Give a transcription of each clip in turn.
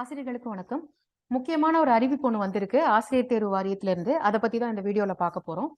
ஆசிரியர்களுக்கு வணக்கம். முக்கியமான ஒரு அறிவிப்பு ஒன்று வந்திருக்கு. ஆசிரியர் தேர்வு வாரியத்திலிருந்து. அதை பத்தி தான் இந்த வீடியோல பார்க்க போறோம்.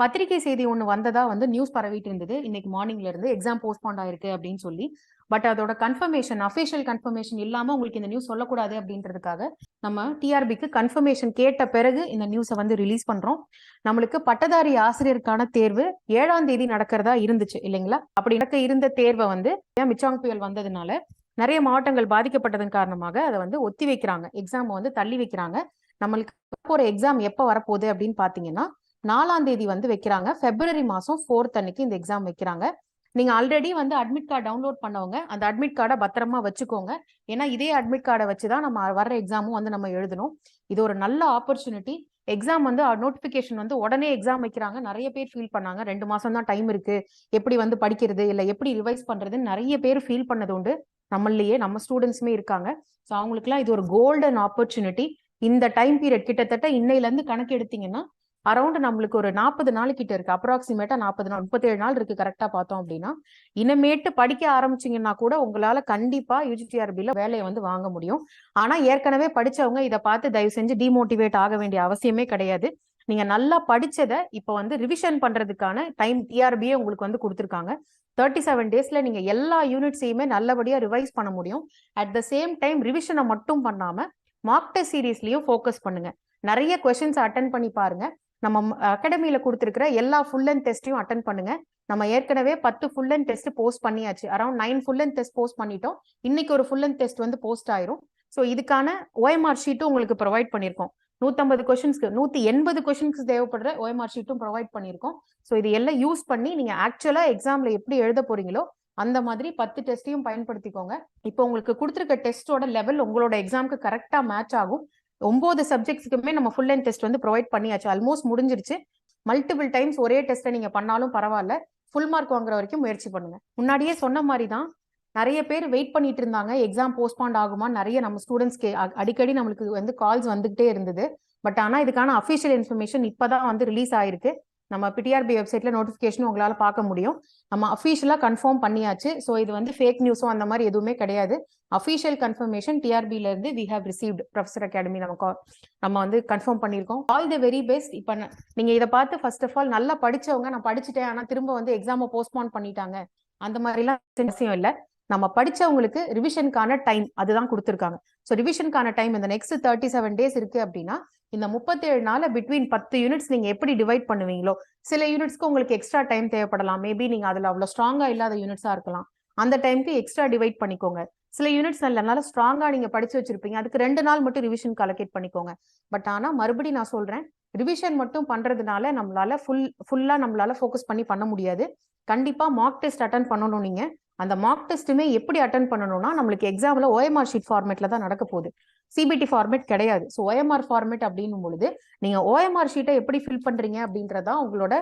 பத்திரிகை செய்தி ஒன்று வந்ததா வந்து நியூஸ் பரவிட்டு இருந்தது. இன்னைக்கு மார்னிங்ல இருந்து எக்ஸாம் போஸ்ட்பாண்ட் ஆயிருக்கு அப்படின்னு சொல்லி. பட் அதோட கன்ஃபர்மேஷன் அஃபிஷியல் கன்ஃபர்மேஷன் இல்லாம உங்களுக்கு இந்த நியூஸ் சொல்லக்கூடாது அப்படின்றதுக்காக நம்ம டிஆர்பிக்கு கன்ஃபர்மேஷன் கேட்ட பிறகு இந்த நியூஸை வந்து ரிலீஸ் பண்றோம். நம்மளுக்கு பட்டதாரி ஆசிரியருக்கான தேர்வு ஏழாம் தேதி நடக்கிறதா இருந்துச்சு இல்லைங்களா? அப்படி நடக்க இருந்த தேர்வை வந்து மிச்சாங் புயல் வந்ததுனால நிறைய மாவட்டங்கள் பாதிக்கப்பட்டதன் காரணமாக அதை வந்து ஒத்தி வைக்கிறாங்க. எக்ஸாம் வந்து தள்ளி வைக்கிறாங்க. நம்மளுக்கு போற எக்ஸாம் எப்போ வரப்போகுது அப்படின்னு பாத்தீங்கன்னா நாலாம் தேதி வந்து வைக்கிறாங்க. பிப்ரவரி மாசம் ஃபோர்த் அன்னைக்கு இந்த எக்ஸாம் வைக்கிறாங்க. நீங்க ஆல்ரெடி வந்து அட்மிட் கார்டு டவுன்லோட் பண்ணவங்க அந்த அட்மிட் கார்டை பத்திரமா வச்சுக்கோங்க. ஏன்னா இதே அட்மிட் கார்டை வச்சுதான் நம்ம வர்ற எக்ஸாமும் வந்து நம்ம எழுதணும். இது ஒரு நல்ல ஆப்பர்ச்சுனிட்டி எக்ஸாம் வந்து நோட்டிபிகேஷன் வந்து உடனே எக்ஸாம் வைக்கிறாங்க. நிறைய பேர் ஃபீல் பண்ணாங்க. ரெண்டு மாசம் தான் டைம் இருக்கு. எப்படி வந்து படிக்கிறது? இல்ல எப்படி ரிவைஸ் பண்றதுன்னு நிறைய பேர் ஃபீல் பண்ணது உண்டு. நம்மளையே நம்ம ஸ்டூடெண்ட்ஸுமே இருக்காங்க. ஸோ அவங்களுக்குலாம் இது ஒரு கோல்டன் ஆப்பர்ச்சுனிட்டி இந்த டைம் பீரியட் கிட்டத்தட்ட இன்னையில இருந்து கணக்கு எடுத்தீங்கன்னா அரௌண்ட் நம்மளுக்கு ஒரு நாற்பது நாள் கிட்ட இருக்கு. அப்ராக்சிமேட்டா நாற்பது நாள் முப்பத்தேழு நாள் இருக்கு கரெக்டா பார்த்தோம் அப்படின்னா இனிமேட்டு படிக்க ஆரம்பிச்சீங்கன்னா கூட உங்களால கண்டிப்பா யூஜிடிஆர்பியில வேலையை வந்து வாங்க முடியும். ஆனா ஏற்கனவே படிச்சவங்க இதை பார்த்து தயவு செஞ்சு டிமோட்டிவேட் ஆக வேண்டிய அவசியமே கிடையாது. நீங்க நல்லா படிச்சதை இப்போ வந்து ரிவிஷன் பண்றதுக்கான டைம் டிஆர்பியே உங்களுக்கு வந்து கொடுத்துருக்காங்க. தேர்ட்டி செவன் டேஸ்ல நீங்க எல்லா யூனிட்ஸையுமே நல்லபடியா ரிவைஸ் பண்ண முடியும். அட் த சேம் டைம் ரிவிஷனை மட்டும் பண்ணாம மார்க் டெஸ்ட் சீரீஸ்லயும் ஃபோக்கஸ் பண்ணுங்க. நிறைய கொஸ்டின்ஸ் அட்டன் பண்ணி பாருங்க. நம்ம அகாடமியில கொடுத்துருக்கிற எல்லா ஃபுல் அண்ட் டெஸ்ட்டையும் அட்டன் பண்ணுங்க. நம்ம ஏற்கனவே பத்து ஃபுல் அண்ட் டெஸ்ட் போஸ்ட் பண்ணியாச்சு. Around nine full and test post பண்ணிட்டோம். இன்னைக்கு ஒரு ஃபுல் அண்ட் டெஸ்ட் வந்து போஸ்ட் ஆயிரும். ஸோ இதுக்கான ஓஎம்ஆர் ஷீட்டும் உங்களுக்கு ப்ரொவைட் பண்ணியிருக்கோம் நூத்தம்பது கொஷின்ஸ்க்கு நூத்தி எண்பது கொஷின்ஸ்க்கு தேவைப்படுற ஓஎம்ஆர் ஷீட்டும் ப்ரொவைட் பண்ணியிருக்கோம் ஸோ இது எல்லாம் யூஸ் பண்ணி நீங்க ஆக்சுவலா எக்ஸாம்ல எப்படி எழுத போறீங்களோ அந்த மாதிரி பத்து டெஸ்ட்டையும் பயன்படுத்திக்கோங்க. இப்போ உங்களுக்கு கொடுத்துருக்க டெஸ்டோட லெவல் உங்களோட எக்ஸாம்க்கு கரெக்டா மேட்ச் ஆகும். ஒன்பது சப்ஜெக்ட்ஸ்க்குமே நம்ம ஃபுல் அண்ட் டெஸ்ட் வந்து ப்ரொவைட் பண்ணியாச்சு. ஆல்மோஸ்ட் முடிஞ்சிருச்சு. மல்டிபிள் டைம்ஸ் ஒரே டெஸ்ட்டை நீங்கள் பண்ணாலும் பரவாயில்ல. ஃபுல் மார்க் வாங்குற வரைக்கும் முயற்சி பண்ணுங்க. முன்னாடியே சொன்ன மாதிரி தான் நிறைய பேர் வெயிட் பண்ணிட்டு இருந்தாங்க. எக்ஸாம் போஸ்ட்பாண்ட் ஆகுமா? நிறைய நம்ம ஸ்டூடெண்ட்ஸ்க்கு அடிக்கடி நம்மளுக்கு வந்து கால்ஸ் வந்துகிட்டே இருந்தது. பட் ஆனால் இதுக்கான அஃபிஷியல் இன்ஃபர்மேஷன் இப்பதான் வந்து ரிலீஸ் ஆயிருக்கு. நம்ம பிடிஆர்பி வெப்சைட்ல நோட்டிஃபிகேஷன் உங்களால பார்க்க முடியும். நம்ம அஃபீஷியலா கன்ஃபார்ம் பண்ணியாச்சு. ஸோ இது வந்து ஃபேக் நியூஸும் அந்த மாதிரி எதுவுமே கிடையாது. அஃபீஷியல் கன்ஃபர்மேஷன் டிஆர்பில இருந்து we have received Professor Academy நம்ம நம்ம வந்து கன்ஃபார்ம் பண்ணியிருக்கோம். ஆல் தி வெரி பெஸ்ட் இப்போ நீங்க இதை பார்த்து ஃபர்ஸ்ட் ஆஃப் ஆல் நல்லா படிச்சவங்க நான் படிச்சுட்டேன். ஆனா திரும்ப வந்து எக்ஸாமை போஸ்ட்போன் பண்ணிட்டாங்க. அந்த மாதிரிலாம் அவசியம் இல்லை. நம்ம படிச்சவங்களுக்கு ரிவிஷனுக்கான டைம் அதுதான் கொடுத்துருக்காங்க. ஸோ ரிவிஷனுக்கான டைம் இந்த நெக்ஸ்ட் தேர்ட்டி செவன் டேஸ் இருக்கு அப்படின்னா இந்த முப்பத்தேழு நாள் பிட்வீன் பத்து யூனிட்ஸ் நீங்க எப்படி டிவைட் பண்ணுவீங்களோ சில யூனிட்ஸ்க்கு உங்களுக்கு எக்ஸ்ட்ரா டைம் தேவைப்படலாம். மேபி நீங்க அதுல அவ்வளோ ஸ்ட்ராங்கா இல்லாத யூனிட்ஸா இருக்கலாம். அந்த டைம்க்கு எக்ஸ்ட்ரா டிவைட் பண்ணிக்கோங்க. சில யூனிட்ஸ் நல்லனால ஸ்ட்ராங்கா நீங்க படிச்சு வச்சிருப்பீங்க. அதுக்கு ரெண்டு நாள் மட்டும் ரிவிஷன் அலோகேட் பண்ணிக்கோங்க. பட் ஆனா மறுபடியும் நான் சொல்றேன் ரிவிஷன் மட்டும் பண்றதுனால நம்மளால ஃபுல் ஃபுல்லா நம்மளால ஃபோக்கஸ் பண்ணி பண்ண முடியாது. கண்டிப்பா மார்க் டெஸ்ட் அட்டன் பண்ணணும் நீங்க. அந்த மார்க் டெஸ்ட்டுமே எப்படி அட்டன் பண்ணணும்னா நம்மளுக்கு எக்ஸாமில் ஓஎம்ஆர் ஷீட் ஃபார்மேட்ல தான் நடக்க போகுது. சிபிடி ஃபார்மேட் கிடையாது. ஸோ ஓஎம்ஆர் ஃபார்மேட் அப்படின்னும் பொழுது நீங்கள் ஓஎம்ஆர் ஷீட்டை எப்படி ஃபில் பண்ணுறீங்க அப்படின்றதா உங்களோட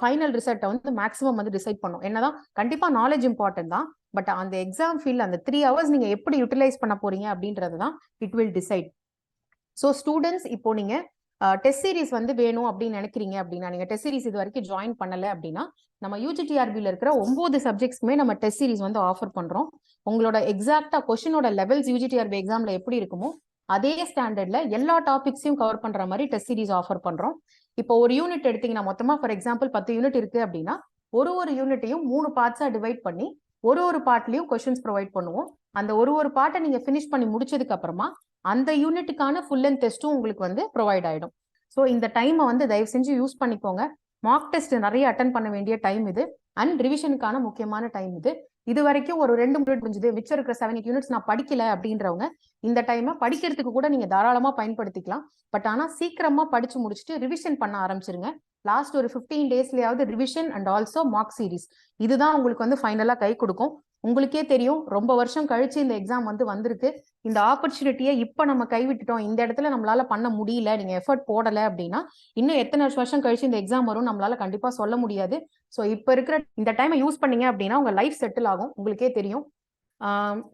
ஃபைனல் ரிசல்ட்டை வந்து மேக்ஸிமம் வந்து டிசைட் பண்ணும். என்னதான் கண்டிப்பாக நாலேஜ் இம்பார்ட்டன்ட் தான். பட் அந்த எக்ஸாம் ஃபீல் அந்த த்ரீ ஹவர்ஸ் நீங்க எப்படி யூட்டிலைஸ் பண்ண போறீங்க அப்படின்றது தான் it will decide so students இப்போ நீங்க டெஸ்ட் சீரிஸ் வந்து வேணும் அப்படின்னு நினைக்கிறீங்க அப்படின்னா நீங்க டெஸ்ட் சீரிஸ் இது வரைக்கும் ஜாயின் பண்ணல அப்படின்னா நம்ம யூஜிடிஆர்பியில் இருக்கிற ஒன்பது சப்ஜெக்ட்ஸ்க்குமே நம்ம டெஸ்ட் சீரிஸ் வந்து ஆஃபர் பண்றோம். உங்களோட எக்ஸாக்டா கொஸ்டினோட லெவல்ஸ் யூஜிடிஆர்பி எக்ஸாம்ல எப்படி இருக்குமோ அதே ஸ்டாண்டர்ட்ல எல்லா டாபிக்ஸையும் கவர் பண்ற மாதிரி டெஸ்ட் சீரிஸ் ஆஃபர் பண்றோம். இப்போ ஒரு யூனிட் எடுத்தீங்கன்னா மொத்தமா ஃபார் எக்ஸாம்பிள் பத்து யூனிட் இருக்கு அப்படின்னா ஒரு ஒரு யூனிட்டையும் மூணு பார்ட்ஸா டிவைட் பண்ணி ஒரு ஒரு பார்ட்லயும் கொஸ்டின்ஸ் ப்ரொவைட் பண்ணுவோம். அந்த ஒரு ஒரு பார்ட்டை நீங்க ஃபினிஷ் பண்ணி முடிச்சதுக்கு அப்புறமா அந்த யூனிட்டுக்கான ஃபுல் அண்ட் டெஸ்ட்டும் உங்களுக்கு வந்து ப்ரொவைட் ஆகிடும் ஸோ இந்த டைமை வந்து தயவு செஞ்சு யூஸ் பண்ணிக்கோங்க. மார்க் டெஸ்ட் நிறைய அட்டன் பண்ண வேண்டிய டைம் இது. அண்ட் ரிவிஷனுக்கான முக்கியமான டைம் இது. இது வரைக்கும் ஒரு ரெண்டு யூனிட் முடிஞ்சது. மிச்சம் இருக்கிற செவன் யூனிட்ஸ் நான் படிக்கல அப்படின்றவங்க இந்த டைமை படிக்கிறதுக்கு கூட நீங்க தாராளமா பயன்படுத்திக்கலாம். பட் ஆனா சீக்கிரமா படிச்சு முடிச்சுட்டு ரிவிஷன் பண்ண ஆரம்பிச்சிருங்க. லாஸ்ட் ஒரு fifteen டேஸ்லயாவது revision and also mock series இதுதான் உங்களுக்கு வந்து ஃபைனலா கை கொடுக்கும். உங்களுக்கே தெரியும் ரொம்ப வருஷம் கழிச்சு இந்த எக்ஸாம் வந்து வந்திருக்கு. இந்த ஆப்பர்ச்சுனிட்டியை இப்ப நம்ம கைவிட்டுட்டோம். இந்த இடத்துல நம்மளால பண்ண முடியல நீங்க எஃபர்ட் போடல அப்படின்னா இன்னும் எத்தனை வருஷம் கழிச்சு இந்த எக்ஸாம் வரும் நம்மளால கண்டிப்பா சொல்ல முடியாது. ஸோ இப்ப இருக்கிற இந்த டைமை யூஸ் பண்ணீங்க அப்படின்னா உங்க லைஃப் செட்டில் ஆகும். உங்களுக்கே தெரியும்.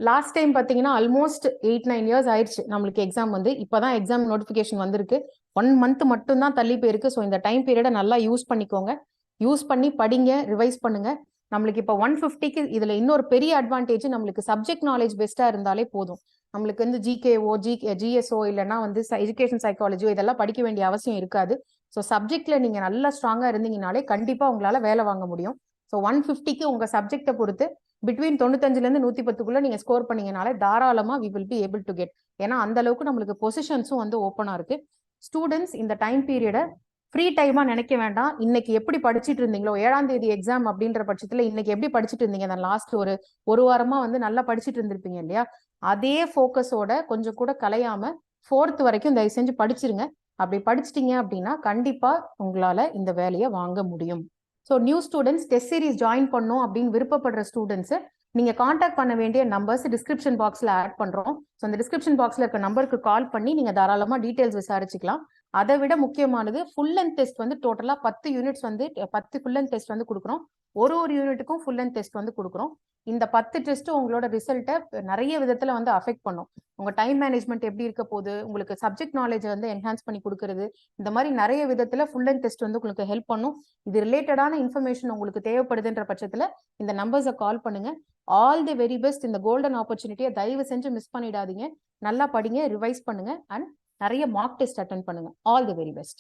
லாஸ்ட் டைம் பார்த்தீங்கன்னா ஆல்மோஸ்ட் எயிட் நைன் இயர்ஸ் ஆயிடுச்சு நம்மளுக்கு எக்ஸாம் வந்து. இப்போதான் எக்ஸாம் நோட்டிஃபிகேஷன் வந்திருக்கு. ஒன் மந்த் மட்டும்தான் தள்ளி போயிருக்கு. ஸோ இந்த டைம் பீரியடை நல்லா யூஸ் பண்ணிக்கோங்க. யூஸ் பண்ணி படிங்க ரிவைஸ் பண்ணுங்க. நம்மளுக்கு இப்போ ஒன் ஃபிஃப்டிக்கு இதுல இன்னொரு பெரிய அட்வான்டேஜ் நம்மளுக்கு சப்ஜெக்ட் நாலேஜ் பெஸ்டா இருந்தாலே போதும். நம்மளுக்கு வந்து ஜிகேஓ ஜி ஜிஎஸ்ஓ இல்லைன்னா வந்து எஜுகேஷன் சைக்காலஜியோ இதெல்லாம் படிக்க வேண்டிய அவசியம் இருக்காது. ஸோ சப்ஜெக்ட்ல நீங்க நல்லா ஸ்ட்ராங்கா இருந்தீங்கனாலே கண்டிப்பா உங்களால வேலை வாங்க முடியும். ஸோ ஒன் ஃபிஃப்டிக்கு உங்க சப்ஜெக்டை பொறுத்து பிட்வீன் தொண்ணூத்தஞ்சுல இருந்து நூத்தி பத்துக்குள்ள நீங்க ஸ்கோர் பண்ணீங்கனாலே தாராளமா we will be able to get ஏன்னா அந்த அளவுக்கு நம்மளுக்கு பொசிஷன்ஸும் வந்து ஓப்பனா இருக்கு. ஸ்டூடெண்ட்ஸ் இந்த டைம் பீரியடை ஃப்ரீ டைமா நினைக்க வேண்டாம். இன்னைக்கு எப்படி படிச்சிட்டு இருந்தீங்களோ ஏழாம் தேதி எக்ஸாம் அப்படின்ற பட்சத்துல இன்னைக்கு எப்படி படிச்சுட்டு இருந்தீங்க? அந்த லாஸ்ட் ஒரு ஒரு வாரமா வந்து நல்லா படிச்சிட்டு இருந்திருப்பீங்க இல்லையா? அதே ஃபோக்கஸோட கொஞ்சம் கூட கலையாம ஃபோர்த் வரைக்கும் தயவு செஞ்சு படிச்சிருங்க. அப்படி படிச்சிட்டீங்க அப்படின்னா கண்டிப்பா உங்களால இந்த வேலையை வாங்க முடியும். So new students test series join பண்ணும் அப்படின்னு விருப்பப்படுற ஸ்டூடெண்ட்ஸ் நீங்க காண்டாக்ட் பண்ண வேண்டிய நம்பர்ஸ் டிஸ்கிரிப்ஷன் பாக்ஸ்ல ஆட் பண்றோம். ஸோ அந்த டிஸ்கிரிப்ஷன் பாக்ஸ்ல இருக்க நம்பருக்கு கால் பண்ணி நீங்க தாராளமா டீடைல்ஸ் விசாரிச்சுக்கலாம். அதை விட முக்கியமானது ஃபுல் அண்ட் டெஸ்ட் வந்து டோட்டலாக பத்து யூனிட்ஸ் வந்து பத்து ஃபுல் அண்ட் டெஸ்ட் வந்து கொடுக்குறோம். ஒரு ஒரு யூனிட்டுக்கும் ஃபுல் அண்ட் டெஸ்ட் வந்து கொடுக்குறோம். இந்த பத்து டெஸ்ட் உங்களோட ரிசல்ட்டை நிறைய விதத்தில் வந்து அஃபெக்ட் பண்ணும். உங்க டைம் மேனேஜ்மெண்ட் எப்படி இருக்க போகுது? உங்களுக்கு சப்ஜெக்ட் நாலேஜ் வந்து என்ஹான்ஸ் பண்ணி கொடுக்கறது. இந்த மாதிரி நிறைய விதத்துல ஃபுல் அண்ட் டெஸ்ட் வந்து உங்களுக்கு ஹெல்ப் பண்ணும். இது ரிலேட்டடான இன்ஃபர்மேஷன் உங்களுக்கு தேவைப்படுதுன்ற பட்சத்துல இந்த நம்பர்ஸை கால் பண்ணுங்க. ஆல் தி வெரி பெஸ்ட் இந்த கோல்டன் ஆப்பர்ச்சுனிட்டியை தயவு செஞ்சு மிஸ் பண்ணிடாதீங்க. நல்லா படிங்க ரிவைஸ் பண்ணுங்க அண்ட் நிறைய மார்க் டெஸ்ட் அட்டன் பண்ணுங்க ஆல் தி வெரி பெஸ்ட்